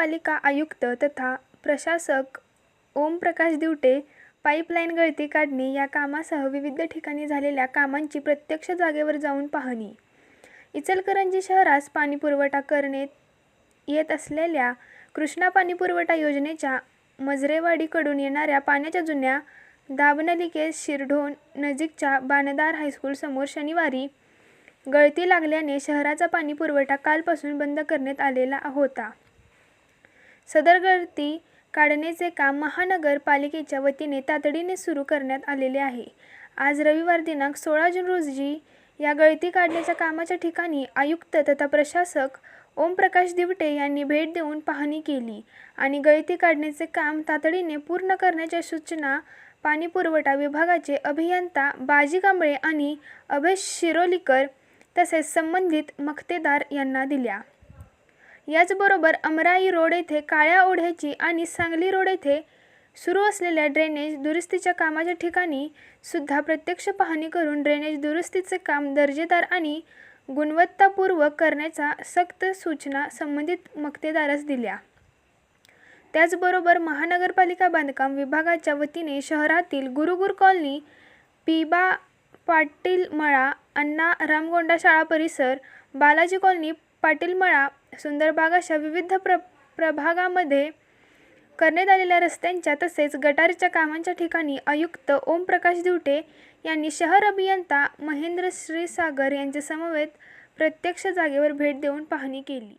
महापालिका आयुक्त तथा प्रशासक ओमप्रकाश दिवटे पाईपलाईन गळती काढणे या कामासह विविध ठिकाणी झालेल्या कामांची प्रत्यक्ष जागेवर जाऊन पाहणी. इचलकरंजी शहरास पाणीपुरवठा करणे येत असलेल्या कृष्णा पाणीपुरवठा योजनेच्या मजरेवाडीकडून येणाऱ्या पाण्याच्या जुन्या दाबनलिकेस शिरढोण नजीकच्या बाणदार हायस्कूलसमोर शनिवारी गळती लागल्याने शहराचा पाणीपुरवठा कालपासून बंद करण्यात आलेला होता. सदर गळती काढण्याचे काम महानगरपालिकेच्या वतीने तातडीने सुरू करण्यात आलेले आहे. आज रविवार दिनांक सोळा जून रोजी या गळती काढण्याच्या कामाच्या ठिकाणी आयुक्त तथा प्रशासक ओमप्रकाश दिवटे यांनी भेट देऊन पाहणी केली आणि गळती काढण्याचे काम तातडीने पूर्ण करण्याच्या सूचना पाणीपुरवठा विभागाचे अभियंता बाजी कांबळे आणि अभय शिरोलीकर तसेच संबंधित मक्तेदार यांना दिल्या. याचबरोबर अमराई रोड येथे काळ्या ओढ्याची आणि सांगली रोड येथे सुरू असलेल्या ड्रेनेज दुरुस्तीच्या कामाच्या ठिकाणी सुद्धा प्रत्यक्ष पाहणी करून ड्रेनेज दुरुस्तीचे काम दर्जेदार आणि गुणवत्तापूर्वक करण्याच्या सक्त सूचना संबंधित मक्तेदारास दिल्या. त्याचबरोबर महानगरपालिका बांधकाम विभागाच्या वतीने शहरातील गुरुकुर कॉलनी पिबा पाटील मळा अण्णा रामगोंडा शाळा परिसर बालाजी कॉलनी पाटील मळा सुंदरबाग अशा विविध प्र प्रभागामध्ये करण्यात आलेल्या रस्त्यांच्या तसेच गटारीच्या कामांच्या ठिकाणी आयुक्त ओमप्रकाश दिवटे यांनी शहर अभियंता महेंद्र श्रीसागर यांचे समवेत प्रत्यक्ष जागेवर भेट देऊन पाहणी केली.